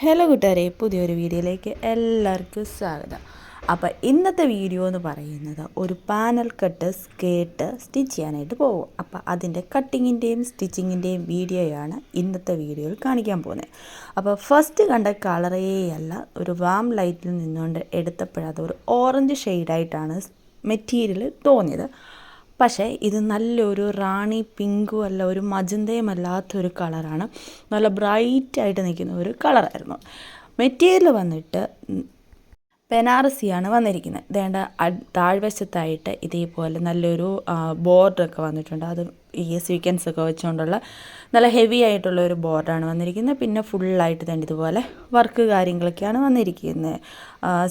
Hello കൂട്ടുകാരെ പുതിയൊരു വീഡിയോയിലേക്ക് എല്ലാവർക്കും സ്വാഗതം. അപ്പോൾ ഇന്നത്തെ വീഡിയോ എന്ന് പറയുന്നത് ഒരു പാനൽ കട്ട് സ്കേർട്ട് സ്റ്റിച്ച് ചെയ്യാനായിട്ട് പോകും അപ്പോൾ അതിന്റെ കട്ടിങ്ങിന്റെയും സ്റ്റിച്ചിങ്ങിന്റെയും വീഡിയോയാണ് ഇന്നത്തെ വീഡിയോയിൽ കാണിക്കാൻ പോകുന്നത്. അപ്പോൾ ഫസ്റ്റ് കണ്ട കളറേ അല്ല ഒരു വാം ലൈറ്റിൽ നിന്നുകൊണ്ട് എടുത്തപ്പോഴത് ഒരു ഓറഞ്ച് ഷെയ്ഡായിട്ടാണ് മെറ്റീരിയൽ തോന്നിയത്. പക്ഷേ ഇത് നല്ലൊരു റാണി പിങ്കും അല്ല ഒരു മജന്തയും അല്ലാത്തൊരു കളറാണ്. നല്ല ബ്രൈറ്റ് ആയിട്ട് നിൽക്കുന്ന ഒരു കളറായിരുന്നു. മെറ്റീരിയൽ വന്നിട്ട് ബനാറസിയാണ് വന്നിരിക്കുന്നത്. വേണ്ട താഴ്വശത്തായിട്ട് ഇതേപോലെ നല്ലൊരു ബോർഡറൊക്കെ വന്നിട്ടുണ്ട്. അത് ഈ സ്വീക്കൻസ് ഒക്കെ വെച്ചുകൊണ്ടുള്ള നല്ല ഹെവി ആയിട്ടുള്ള ഒരു ബോർഡാണ് വന്നിരിക്കുന്നത്. പിന്നെ ഫുള്ളായിട്ട് തന്നെ ഇതുപോലെ വർക്ക് കാര്യങ്ങളൊക്കെയാണ് വന്നിരിക്കുന്നത്.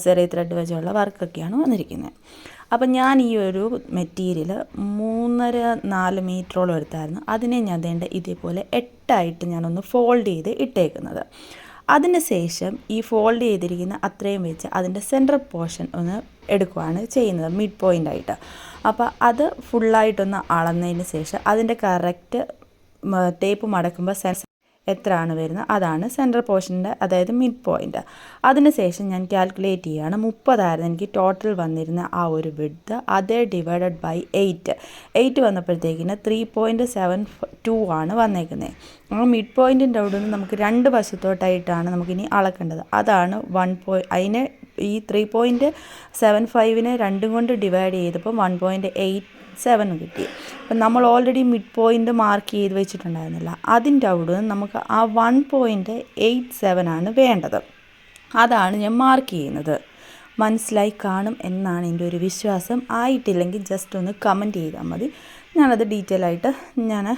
ചെറിയ ത്രെഡ് വെച്ചുള്ള വർക്കൊക്കെയാണ് വന്നിരിക്കുന്നത്. അപ്പം ഞാൻ ഈ ഒരു മെറ്റീരിയൽ മൂന്നര നാല് മീറ്ററോളം എടുത്തായിരുന്നു. അതിനെ ഞാൻ വേണ്ട ഇതേപോലെ എട്ടായിട്ട് ഞാനൊന്ന് ഫോൾഡ് ചെയ്ത് ഇട്ടേക്കുന്നത്. അതിന് ശേഷം ഈ ഫോൾഡ് ചെയ്തിരിക്കുന്ന അത്രയും വെച്ച് അതിന്റെ സെന്റർ പോർഷൻ ഒന്ന് എടുക്കുകയാണ് ചെയ്യുന്നത് മിഡ് പോയിന്റ് ആയിട്ട്. അപ്പോൾ അത് ഫുള്ളായിട്ടൊന്ന് അളന്നതിന് ശേഷം അതിന്റെ കറക്റ്റ് ടേപ്പ് മടക്കുമ്പോൾ എത്രയാണ് വരുന്നത്? അതാണ് സെൻട്രൽ പോർഷന്റെ അതായത് മിഡ് പോയിന്റ് അതിനുശേഷം ഞാൻ കാൽക്കുലേറ്റ് ചെയ്യുകയാണ്. മുപ്പതായിരുന്നു എനിക്ക് ടോട്ടൽ വന്നിരുന്ന ആ ഒരു വിഡ്ത്ത് അതേ ഡിവൈഡഡ് ബൈ എയ്റ്റ് എയ്റ്റ് വന്നപ്പോഴത്തേക്കിന് ത്രീ പോയിന്റ് സെവൻ ടു ആണ് വന്നേക്കുന്നത്. ആ മിഡ് പോയിന്റിന്റെ അവിടെ നിന്ന് നമുക്ക് രണ്ട് വശത്തോട്ടായിട്ടാണ് നമുക്കിനി അളക്കേണ്ടത്. അതാണ് വൺ പോയി അതിനെ ഈ ത്രീ പോയിന്റ് സെവൻ ഫൈവിനെ രണ്ടും കൊണ്ട് ഡിവൈഡ് ചെയ്തപ്പോൾ വൺ പോയിന്റ് എയ്റ്റ് സെവൻ കിട്ടി. അപ്പം നമ്മൾ ഓൾറെഡി മിഡ് പോയിന്റ് മാർക്ക് ചെയ്ത് വെച്ചിട്ടുണ്ടായിരുന്നില്ല. അതിന്റെ അവിടെ നിന്ന് നമുക്ക് ആ വൺ പോയിന്റ് എയ്റ്റ് സെവൻ ആണ് വേണ്ടത്. അതാണ് ഞാൻ മാർക്ക് ചെയ്യുന്നത്. മനസ്സിലായി കാണും എന്നാണ് എന്റെ ഒരു വിശ്വാസം. ആയിട്ടില്ലെങ്കിൽ ജസ്റ്റ് ഒന്ന് കമന്റ് ചെയ്താൽ മതി. ഞാനത് ഡീറ്റെയിൽ ആയിട്ട് ഞാൻ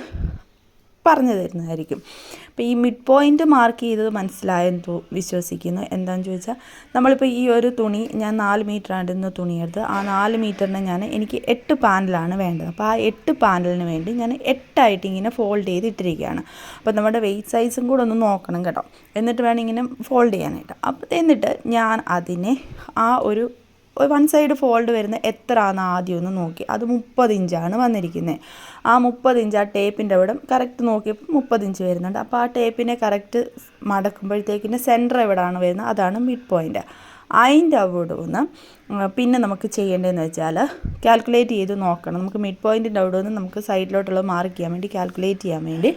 പറഞ്ഞു തരുന്നതായിരിക്കും. അപ്പോൾ ഈ മിഡ് പോയിന്റ് മാർക്ക് ചെയ്തത് മനസ്സിലായെന്ന് വിശ്വസിക്കുന്നു. എന്താണെന്ന് ചോദിച്ചാൽ നമ്മളിപ്പോൾ ഈ ഒരു തുണി ഞാൻ നാല് മീറ്റർ ആണ്ടിന്ന് തുണിയെടുത്ത് ആ നാല് മീറ്ററിന് ഞാൻ എനിക്ക് എട്ട് പാനലാണ് വേണ്ടത്. അപ്പോൾ ആ എട്ട് പാനലിന് വേണ്ടി ഞാൻ എട്ടായിട്ട് ഇങ്ങനെ ഫോൾഡ് ചെയ്ത് ഇട്ടിരിക്കുകയാണ്. അപ്പോൾ നമ്മുടെ വെയിറ്റ് സൈസും കൂടെ ഒന്ന് നോക്കണം കേട്ടോ. എന്നിട്ട് വേണം ഇങ്ങനെ ഫോൾഡ് ചെയ്യാനായിട്ട്. അപ്പോൾ എന്നിട്ട് ഞാൻ അതിനെ ആ ഒരു വൺ സൈഡ് ഫോൾഡ് വരുന്ന എത്രയാണ് ആദ്യം ഒന്ന് നോക്കി. അത് മുപ്പത് ഇഞ്ചാണ് വന്നിരിക്കുന്നത് ആ മുപ്പത് ഇഞ്ച് ആ ടേപ്പിന്റെ അവിടെ കറക്റ്റ് നോക്കിയപ്പോൾ മുപ്പത് ഇഞ്ച് വരുന്നുണ്ട്. അപ്പോൾ ആ ടേപ്പിനെ കറക്റ്റ് മടക്കുമ്പോഴത്തേക്കിന്റെ സെന്റർ എവിടെയാണ് വരുന്നത്? അതാണ് മിഡ് പോയിന്റ് അതിന്റെ അവിടെ നിന്ന് പിന്നെ നമുക്ക് ചെയ്യേണ്ടതെന്ന് വെച്ചാൽ കാൽക്കുലേറ്റ് ചെയ്ത് നോക്കണം. നമുക്ക് മിഡ് പോയിന്റിന്റെ അവിടെ നിന്ന് നമുക്ക് സൈഡിലോട്ടുള്ള മാർക്ക് ചെയ്യാൻ വേണ്ടി കാൽക്കുലേറ്റ് ചെയ്യാൻ വേണ്ടി.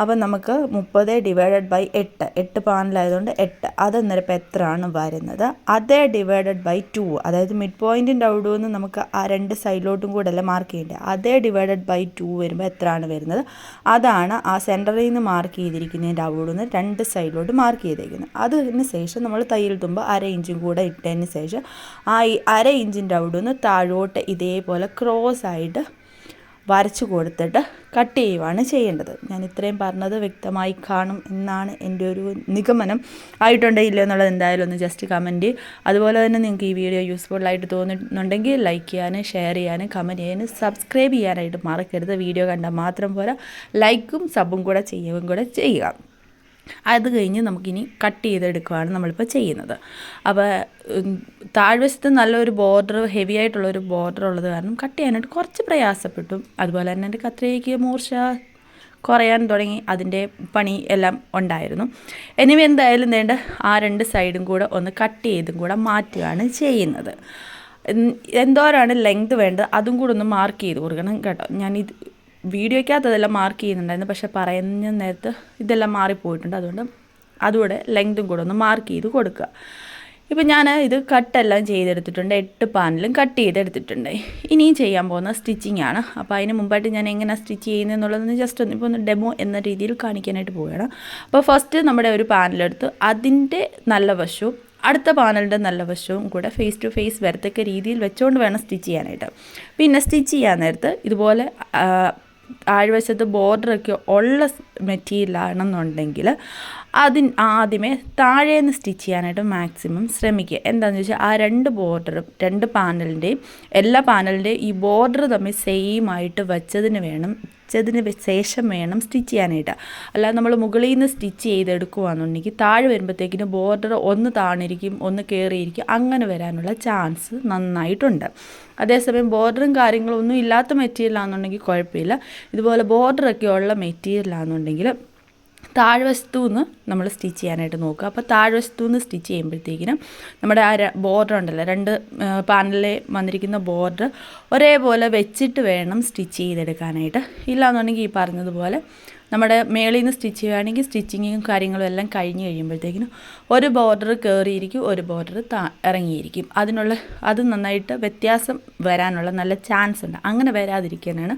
അപ്പം നമുക്ക് മുപ്പത് ഡിവൈഡഡ് ബൈ എട്ട്. എട്ട് പാനലായതുകൊണ്ട് എട്ട്. അതെന്നേരം എത്രയാണ് വരുന്നത്? അതേ ഡിവൈഡഡ് ബൈ ടു അതായത് മിഡ് പോയിന്റിന്റെ അവിടെ നിന്ന് നമുക്ക് ആ രണ്ട് സൈഡിലോട്ടും കൂടെ അല്ല മാർക്ക് ചെയ്യേണ്ടത്. അതേ ഡിവൈഡഡ് ബൈ ടു വരുമ്പോൾ എത്രയാണ് വരുന്നത്? അതാണ് ആ സെന്ററിൽ നിന്ന് മാർക്ക് ചെയ്തിരിക്കുന്നതിന്റെ അവിടെ നിന്ന് രണ്ട് സൈഡിലോട്ട് മാർക്ക് ചെയ്തേക്കുന്നത്. അതിന് ശേഷം നമ്മൾ തയ്യൽ തുമ്പ് അര ഇഞ്ചും ഇട്ടതിന് ശേഷം ആ അര ഇഞ്ചിന്റെ അവിടെ നിന്ന് താഴോട്ട് ഇതേപോലെ ക്രോസ് ആയിട്ട് വരച്ചു കൊടുത്തിട്ട് കട്ട് ചെയ്യുവാണ് ചെയ്യേണ്ടത്. ഞാൻ ഇത്രയും പറഞ്ഞത് വ്യക്തമായി കാണും എന്നാണ് എന്റെ ഒരു നിഗമനം. ആയിട്ടുണ്ടോ ഇല്ല എന്നുള്ളത് എന്തായാലും ഒന്ന് ജസ്റ്റ് കമന്റ് അതുപോലെ തന്നെ നിങ്ങൾക്ക് ഈ വീഡിയോ യൂസ്ഫുൾ ആയിട്ട് തോന്നുന്നുണ്ടെങ്കിൽ ലൈക്ക് ചെയ്യാനും ഷെയർ ചെയ്യാനും കമന്റ് ചെയ്യാനും സബ്സ്ക്രൈബ് ചെയ്യാനായിട്ട് മറക്കരുത്. വീഡിയോ കണ്ടാൽ മാത്രം പോരാ. ലൈക്കും സബും കൂടെ ചെയ്യുകയും കൂടെ ചെയ്യുക. അത് കഴിഞ്ഞ് നമുക്കിനി കട്ട് ചെയ്തെടുക്കുകയാണ് നമ്മളിപ്പോൾ ചെയ്യുന്നത്. അപ്പോൾ താഴ്വശത്ത് നല്ലൊരു ബോർഡർ ഹെവി ആയിട്ടുള്ളൊരു ബോർഡർ ഉള്ളത് കാരണം കട്ട് ചെയ്യാനായിട്ട് കുറച്ച് പ്രയാസപ്പെട്ടു. അതുപോലെ തന്നെ എന്റെ കത്രികയ്ക്ക് മൂർച്ച കുറയാൻ തുടങ്ങി. അതിന്റെ പണി എല്ലാം ഉണ്ടായിരുന്നു. എനിവേ എന്തായാലും വേണ്ട ആ രണ്ട് സൈഡും കൂടെ ഒന്ന് കട്ട് ചെയ്തും കൂടെ മാറ്റുകയാണ് ചെയ്യുന്നത്. എന്തോരാണ് ലെങ്ത് വേണ്ടത്? അതും കൂടെ ഒന്ന് മാർക്ക് ചെയ്ത് കൊടുക്കണം കേട്ടോ. ഞാൻ ഇത് വീഡിയോയ്ക്കകത്ത് അതെല്ലാം മാർക്ക് ചെയ്യുന്നുണ്ടായിരുന്നു. പക്ഷെ പറയുന്ന നേരത്ത് ഇതെല്ലാം മാറിപ്പോയിട്ടുണ്ട്. അതുകൊണ്ട് അതുകൂടെ ലെങ്തും കൂടെ ഒന്ന് മാർക്ക് ചെയ്ത് കൊടുക്കുക. ഇപ്പം ഞാൻ ഇത് കട്ടെല്ലാം ചെയ്തെടുത്തിട്ടുണ്ട്. എട്ട് പാനലും കട്ട് ചെയ്തെടുത്തിട്ടുണ്ട്. ഇനിയും ചെയ്യാൻ പോകുന്ന സ്റ്റിച്ചിങ് ആണ്. അപ്പോൾ അതിന് മുമ്പായിട്ട് ഞാൻ എങ്ങനെ സ്റ്റിച്ച് ചെയ്യുന്നതെന്നുള്ളതെന്ന് ജസ്റ്റ് ഒന്ന് ഇപ്പോൾ ഒന്ന് ഡെമോ എന്ന രീതിയിൽ കാണിക്കാനായിട്ട് പോവുകയാണ്. അപ്പോൾ ഫസ്റ്റ് നമ്മുടെ ഒരു പാനലെടുത്ത് അതിന്റെ നല്ല വശവും അടുത്ത പാനലിന്റെ നല്ല വശവും കൂടെ ഫേസ് ടു ഫേസ് വരത്തക്ക രീതിയിൽ വെച്ചുകൊണ്ട് വേണം സ്റ്റിച്ച് ചെയ്യാനായിട്ട്. പിന്നെ സ്റ്റിച്ച് ചെയ്യാൻ നേരത്ത് ഇതുപോലെ താഴ്വശത്ത് ബോർഡറൊക്കെ ഉള്ള മെറ്റീരിയലാണെന്നുണ്ടെങ്കിൽ അതിന് ആദ്യമേ താഴേന്ന് സ്റ്റിച്ച് ചെയ്യാനായിട്ട് മാക്സിമം ശ്രമിക്കുക. എന്താണെന്ന് വെച്ചാൽ ആ രണ്ട് ബോർഡറും രണ്ട് പാനലിന്റെയും എല്ലാ പാനലിന്റെയും ഈ ബോർഡർ തമ്മിൽ സെയിം ആയിട്ട് വെച്ചതിന് വേണം വെച്ചതിന് ശേഷം വേണം സ്റ്റിച്ച് ചെയ്യാനായിട്ട്. അല്ലാതെ നമ്മൾ മുകളിൽ നിന്ന് സ്റ്റിച്ച് ചെയ്തെടുക്കുകയാണെന്നുണ്ടെങ്കിൽ താഴെ വരുമ്പോഴത്തേക്കിന് ബോർഡർ ഒന്ന് താണിരിക്കും ഒന്ന് കയറിയിരിക്കും അങ്ങനെ വരാനുള്ള ചാൻസ് നന്നായിട്ടുണ്ട്. അതേസമയം ബോർഡറും കാര്യങ്ങളും ഒന്നും ഇല്ലാത്ത മെറ്റീരിയലാണെന്നുണ്ടെങ്കിൽ കുഴപ്പമില്ല. ഇതുപോലെ ബോർഡറൊക്കെ ഉള്ള മെറ്റീരിയലാണെന്നുണ്ടെങ്കിൽ താഴ്വശത്തു നിന്ന് നമ്മൾ സ്റ്റിച്ച് ചെയ്യാനായിട്ട് നോക്കുക. അപ്പോൾ താഴ്വശത്തു നിന്ന് സ്റ്റിച്ച് ചെയ്യുമ്പോഴത്തേക്കിനും നമ്മുടെ ആ ബോർഡർ ഉണ്ടല്ലോ രണ്ട് പാനലിൽ വന്നിരിക്കുന്ന ബോർഡർ ഒരേപോലെ വെച്ചിട്ട് വേണം സ്റ്റിച്ച് ചെയ്തെടുക്കാനായിട്ട്. ഇല്ലാന്നുണ്ടെങ്കിൽ ഈ പറഞ്ഞതുപോലെ നമ്മുടെ മേളിൽ നിന്ന് സ്റ്റിച്ച് ചെയ്യുകയാണെങ്കിൽ സ്റ്റിച്ചിങ്ങും കാര്യങ്ങളും എല്ലാം കഴിഞ്ഞ് കഴിയുമ്പോഴത്തേക്കിനും ഒരു ബോർഡർ കയറിയിരിക്കും ഒരു ബോർഡർ താ ഇറങ്ങിയിരിക്കും. അതിനുള്ള അത് നന്നായിട്ട് വ്യത്യാസം വരാനുള്ള നല്ല ചാൻസ് ഉണ്ട്. അങ്ങനെ വരാതിരിക്കാനാണ്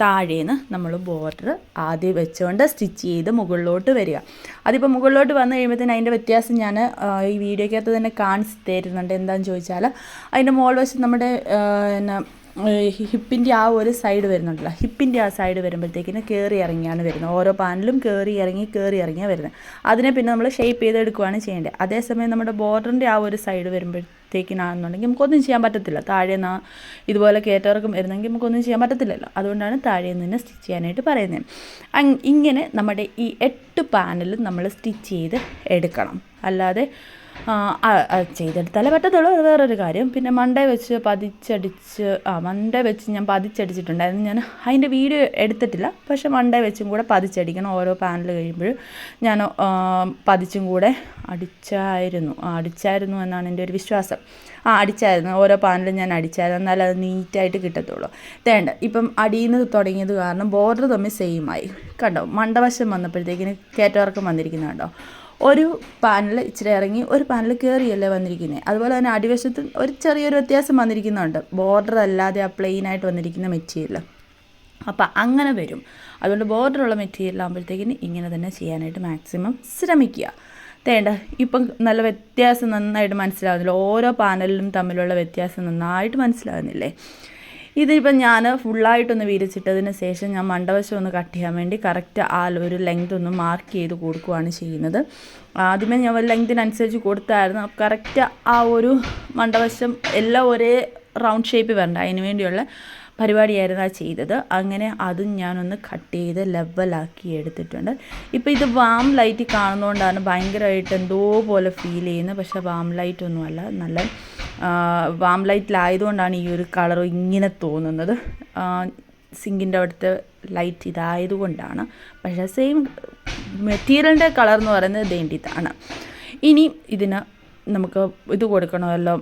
താഴേന്ന് നമ്മൾ ബോർഡർ ആദ്യം വെച്ചുകൊണ്ട് സ്റ്റിച്ച് ചെയ്ത് മുകളിലോട്ട് വരിക. അതിപ്പോൾ മുകളിലോട്ട് വന്നു കഴിയുമ്പോഴത്തേന് അതിന്റെ വ്യത്യാസം ഞാൻ ഈ വീഡിയോക്കകത്ത് തന്നെ കാണിച്ച് തരുന്നുണ്ട്. എന്താണെന്ന് ചോദിച്ചാൽ അതിന്റെ മോൾ വശം നമ്മുടെ എന്നാ ഹിപ്പിന്റെ ആ ഒരു സൈഡ് വരുന്നുണ്ടല്ലോ. ഹിപ്പിന്റെ ആ സൈഡ് വരുമ്പോഴത്തേക്കിന് കയറി ഇറങ്ങിയാണ് വരുന്നത്. ഓരോ പാനലും കയറി ഇറങ്ങി കയറി ഇറങ്ങിയാണ് വരുന്നത്. അതിനെ പിന്നെ നമ്മൾ ഷേപ്പ് ചെയ്തെടുക്കുകയാണ് ചെയ്യേണ്ടത്. അതേസമയം നമ്മുടെ ബോർഡറിന്റെ ആ ഒരു സൈഡ് വരുമ്പോഴത്തേക്കിനാണെന്നുണ്ടെങ്കിൽ നമുക്കൊന്നും ചെയ്യാൻ പറ്റത്തില്ല. താഴെ നിന്ന് ഇതുപോലെ കയറ്റവർക്കും വരുന്നെങ്കിൽ നമുക്കൊന്നും ചെയ്യാൻ പറ്റത്തില്ലല്ലോ. അതുകൊണ്ടാണ് താഴെ നിന്ന് സ്റ്റിച്ച് ചെയ്യാനായിട്ട് പറയുന്നത് ഇങ്ങനെ നമ്മുടെ ഈ എട്ട് പാനലും നമ്മൾ സ്റ്റിച്ച് ചെയ്ത് എടുക്കണം. അല്ലാതെ ചെയ്തെടുത്താലേ പറ്റത്തുള്ളൂ. അത് വേറൊരു കാര്യം. പിന്നെ മണ്ടേ വെച്ച് പതിച്ചടിച്ച് ആ മണ്ടേ വെച്ച് ഞാൻ പതിച്ചടിച്ചിട്ടുണ്ടായിരുന്നു. ഞാൻ അതിന്റെ വീഡിയോ എടുത്തിട്ടില്ല. പക്ഷേ മണ്ടേ വെച്ചും കൂടെ പതിച്ചടിക്കണം ഓരോ പാനൽ കഴിയുമ്പോഴും. ഞാൻ പതിച്ചും കൂടെ അടിച്ചായിരുന്നു. അടിച്ചായിരുന്നു എന്നാണ് എന്റെ ഒരു വിശ്വാസം. ആ അടിച്ചായിരുന്നു. ഓരോ പാനലും ഞാൻ അടിച്ചായിരുന്നു. എന്നാലും അത് നീറ്റായിട്ട് കിട്ടത്തുള്ളൂ. തേണ്ട. ഇപ്പം അടിയിൽ നിന്ന് തുടങ്ങിയത് കാരണം ബോർഡർ തമ്മിൽ സെയിമായി കണ്ടോ? മണ്ടവശം വന്നപ്പോഴത്തേക്കിന് കയറ്റവർക്കം വന്നിരിക്കുന്നത് കണ്ടോ ഒരു പാനൽ ഇച്ചിരി ഇറങ്ങി ഒരു പാനൽ കയറിയല്ലേ വന്നിരിക്കുന്നത് അതുപോലെ തന്നെ അടിവശത്ത് ഒരു ചെറിയൊരു വ്യത്യാസം വന്നിരിക്കുന്നുണ്ട്. ബോർഡർ അല്ലാതെ ആ പ്ലെയിൻ ആയിട്ട് വന്നിരിക്കുന്ന മെറ്റീരിയൽ അപ്പം അങ്ങനെ വരും. അതുകൊണ്ട് ബോർഡറുള്ള മെറ്റീരിയൽ ആകുമ്പോഴത്തേക്കിന് ഇങ്ങനെ തന്നെ ചെയ്യാനായിട്ട് മാക്സിമം ശ്രമിക്കുക. തേണ്ട ഇപ്പം നല്ല വ്യത്യാസം നന്നായിട്ട് മനസ്സിലാവുന്നില്ല. ഓരോ പാനലിലും തമ്മിലുള്ള വ്യത്യാസം നന്നായിട്ട് മനസ്സിലാകുന്നില്ലേ ഇതിപ്പം ഞാൻ ഫുള്ളായിട്ടൊന്ന് വിരിച്ചിട്ടതിന് ശേഷം ഞാൻ മണ്ടവശം ഒന്ന് കട്ട് ചെയ്യാൻ വേണ്ടി കറക്റ്റ് ആ ഒരു ലെങ്ത് ഒന്ന് മാർക്ക് ചെയ്ത് കൊടുക്കുകയാണ് ചെയ്യുന്നത്. ആദ്യമേ ഞാൻ ഒരു ലെങ്തിനനുസരിച്ച് കൊടുത്തായിരുന്നു. കറക്റ്റ് ആ ഒരു മണ്ടവശം എല്ലാം ഒരേ റൗണ്ട് ഷേപ്പ് വരണ്ട. അതിന് വേണ്ടിയുള്ള പരിപാടിയായിരുന്നു ആ ചെയ്തത്. അങ്ങനെ അതും ഞാനൊന്ന് കട്ട് ചെയ്ത് ലെവലാക്കി എടുത്തിട്ടുണ്ട്. ഇപ്പോൾ ഇത് വാം ലൈറ്റ് കാണുന്നതുകൊണ്ടാണ് ഭയങ്കരമായിട്ട് എന്തോ പോലെ ഫീൽ ചെയ്യുന്നത്. പക്ഷേ വാം ലൈറ്റ് ഒന്നുമല്ല. നല്ല വാം ലൈറ്റിലായതുകൊണ്ടാണ് ഈ ഒരു കളർ ഇങ്ങനെ തോന്നുന്നത്. സിങ്കിന്റെ അവിടുത്തെ ലൈറ്റ് ഇതായതുകൊണ്ടാണ്. പക്ഷേ സെയിം മെറ്റീരിയലിന്റെ കളർ എന്ന് പറയുന്നത് ദേണ്ടിത്താണ് ഇനി ഇതിന് നമുക്ക് ഇത് കൊടുക്കണമല്ലോ.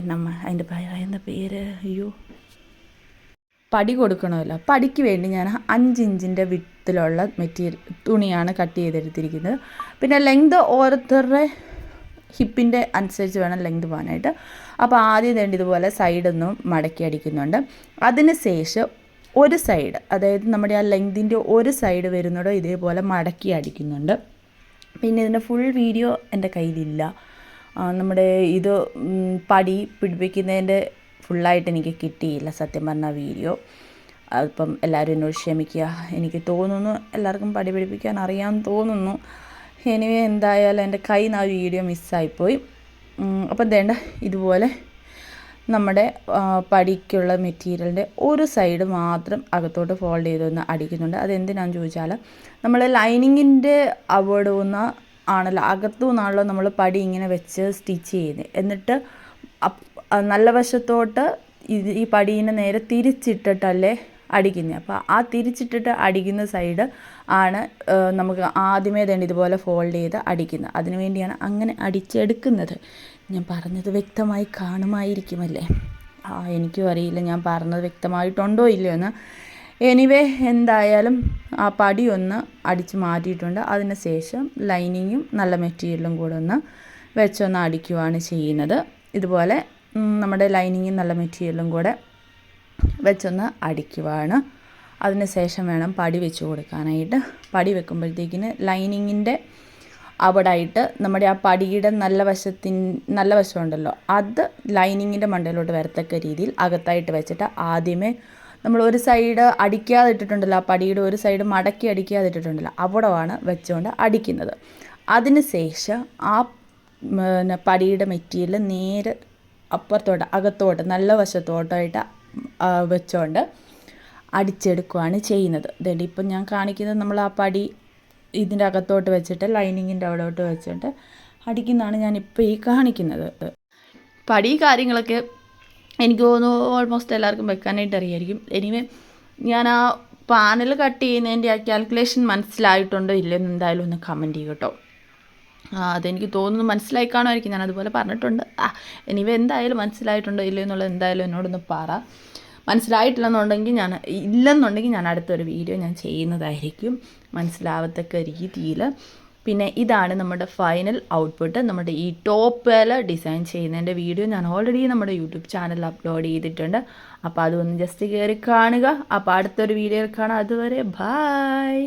എന്നാ അതിന്റെ പറയുന്ന പേര്? അയ്യോ. പടി കൊടുക്കണമല്ലോ. പടിക്ക് വേണ്ടി ഞാൻ അഞ്ച് ഇഞ്ചിന്റെ വിത്തിലുള്ള മെറ്റീരിയൽ തുണിയാണ് കട്ട് ചെയ്തെടുത്തിരിക്കുന്നത്. പിന്നെ ലെങ്ത് ഓരോരുത്തരുടെ ഹിപ്പിന്റെ അനുസരിച്ച് വേണം ലെങ്ത് പോകാനായിട്ട്. അപ്പോൾ ആദ്യം വേണ്ടി ഇതുപോലെ സൈഡൊന്നും മടക്കി അടിക്കുന്നുണ്ട്. അതിന് ശേഷം ഒരു സൈഡ് അതായത് നമ്മുടെ ആ ലെങ്തിന്റെ ഒരു സൈഡ് വരുന്നതോ ഇതേപോലെ മടക്കി അടിക്കുന്നുണ്ട്. പിന്നെ ഇതിന്റെ ഫുൾ വീഡിയോ എന്റെ കയ്യിലില്ല. നമ്മുടെ ഇത് പടി പിടിപ്പിക്കുന്നതിന്റെ ഫുള്ളായിട്ട് എനിക്ക് കിട്ടിയില്ല സത്യം പറഞ്ഞ വീഡിയോ. അതിപ്പം എല്ലാവരും എന്നോട് ക്ഷമിക്കുക. എനിക്ക് തോന്നുന്നു എല്ലാവർക്കും പടി പിടിപ്പിക്കാൻ അറിയാമെന്ന് തോന്നുന്നു. എനിവേ എന്തായാലും എന്റെ കയ്യിൽ നിന്ന് ആ വീഡിയോ മിസ്സായിപ്പോയി. അപ്പം വേണ്ട ഇതുപോലെ നമ്മുടെ പടിക്കുള്ള മെറ്റീരിയലിന്റെ ഒരു സൈഡ് മാത്രം അകത്തോട്ട് ഫോൾഡ് ചെയ്തൊന്ന് അടിക്കുന്നുണ്ട്. അതെന്തിനാന്ന് ചോദിച്ചാൽ നമ്മൾ ലൈനിങ്ങിന്റെ അവിടെ ഒന്ന് ആണല്ലോ അകത്തു നിന്നാണല്ലോ നമ്മൾ പടി ഇങ്ങനെ വെച്ച് സ്റ്റിച്ച് ചെയ്യുന്നത്. എന്നിട്ട് നല്ല വശത്തോട്ട് ഇത് ഈ പടീനെ നേരെ തിരിച്ചിട്ടിട്ടല്ലേ അടിക്കുന്നത് അപ്പോൾ ആ തിരിച്ചിട്ടിട്ട് അടിക്കുന്ന സൈഡ് ആണ് നമുക്ക് ആദ്യമേ തന്നെ ഇതുപോലെ ഫോൾഡ് ചെയ്ത് അടിക്കുന്നത്. അതിനു വേണ്ടിയാണ് അങ്ങനെ അടിച്ചെടുക്കുന്നത്. ഞാൻ പറഞ്ഞത് വ്യക്തമായി കാണുമായിരിക്കുമല്ലേ? ആ എനിക്കും അറിയില്ല. ഞാൻ പറഞ്ഞത് വ്യക്തമായിട്ടുണ്ടോ ഇല്ലയോ എന്ന്. എനിവേ എന്തായാലും ആ പടി ഒന്ന് അടിച്ച് മാറ്റിയിട്ടുണ്ട്. അതിന് ശേഷം ലൈനിങ്ങും നല്ല മെറ്റീരിയലും കൂടെ ഒന്ന് വെച്ചൊന്ന് അടിക്കുവാണ് ചെയ്യുന്നത്. ഇതുപോലെ നമ്മുടെ ലൈനിങ്ങും നല്ല മെറ്റീരിയലും കൂടെ വെച്ചൊന്ന് അടിക്കുവാണ്. അതിന് ശേഷം വേണം പടി വെച്ച് കൊടുക്കാനായിട്ട്. പടി വെക്കുമ്പോഴത്തേക്കിന് ലൈനിങ്ങിന്റെ അവിടെ ആയിട്ട് നമ്മുടെ ആ പടിയുടെ നല്ല വശത്തിൻ നല്ല വശമുണ്ടല്ലോ അത് ലൈനിങ്ങിന്റെ മണ്ടയിലോട്ട് വരത്തക്ക രീതിയിൽ അകത്തായിട്ട് വെച്ചിട്ട് ആദ്യമേ നമ്മൾ ഒരു സൈഡ് അടിക്കാതെ ഇട്ടിട്ടുണ്ടല്ലോ ആ പടിയുടെ ഒരു സൈഡ് മടക്കി അടിക്കാതെ ഇട്ടിട്ടുണ്ടല്ലോ അവിടെയാണ് വെച്ചുകൊണ്ട് അടിക്കുന്നത്. അതിന് ശേഷം ആ പടിയുടെ മെറ്റീരിയൽ നേരെ അപ്പുറത്തോട്ട് അകത്തോട്ട് നല്ല വശത്തോട്ടായിട്ട് വെച്ചുകൊണ്ട് അടിച്ചെടുക്കുകയാണ് ചെയ്യുന്നത്. ഇതുണ്ട്. ഇപ്പം ഞാൻ കാണിക്കുന്നത് നമ്മൾ ആ പടി ഇതിന്റെ അകത്തോട്ട് വെച്ചിട്ട് ലൈനിങ്ങിന്റെ അവിടോട്ട് വെച്ചിട്ട് അടിക്കുന്നതാണ് ഞാനിപ്പോൾ ഈ കാണിക്കുന്നത്. പടി കാര്യങ്ങളൊക്കെ എനിക്ക് തോന്നുന്നു ഓൾമോസ്റ്റ് എല്ലാവർക്കും വെക്കാനായിട്ട് അറിയായിരിക്കും. എനിവേ ഞാൻ ആ പാനൽ കട്ട് ചെയ്യുന്നതിന്റെ ആ കാൽക്കുലേഷൻ മനസ്സിലായിട്ടുണ്ടോ ഇല്ലെന്ന് എന്തായാലും ഒന്ന് കമന്റ് ചെയ്യും കേട്ടോ. ആ, അതെനിക്ക് തോന്നുന്നു മനസ്സിലായി കാണുമായിരിക്കും. ഞാൻ അതുപോലെ പറഞ്ഞിട്ടുണ്ട്. ആ ഇനിവ എന്തായാലും മനസ്സിലായിട്ടുണ്ടോ ഇല്ലയോ എന്നുള്ളത് എന്തായാലും എന്നോടൊന്ന് പറ. മനസ്സിലായിട്ടില്ലെന്നുണ്ടെങ്കിൽ ഞാൻ ഇല്ലെന്നുണ്ടെങ്കിൽ ഞാൻ അടുത്തൊരു വീഡിയോ ഞാൻ ചെയ്യുന്നതായിരിക്കും. മനസ്സിലാവത്തക്ക രീതിയിൽ. പിന്നെ ഇതാണ് നമ്മുടെ ഫൈനൽ ഔട്ട്പുട്ട് നമ്മുടെ ഈ ടോപ്പിൽ ഡിസൈൻ ചെയ്യുന്നതിന്റെ വീഡിയോ ഞാൻ ഓൾറെഡി നമ്മുടെ യൂട്യൂബ് ചാനലിൽ അപ്ലോഡ് ചെയ്തിട്ടുണ്ട്. അപ്പോൾ അതൊന്ന് ജസ്റ്റ് കയറി കാണുക. അപ്പോൾ അടുത്തൊരു വീഡിയോയിൽ കാണാം. അതുവരെ ബായ്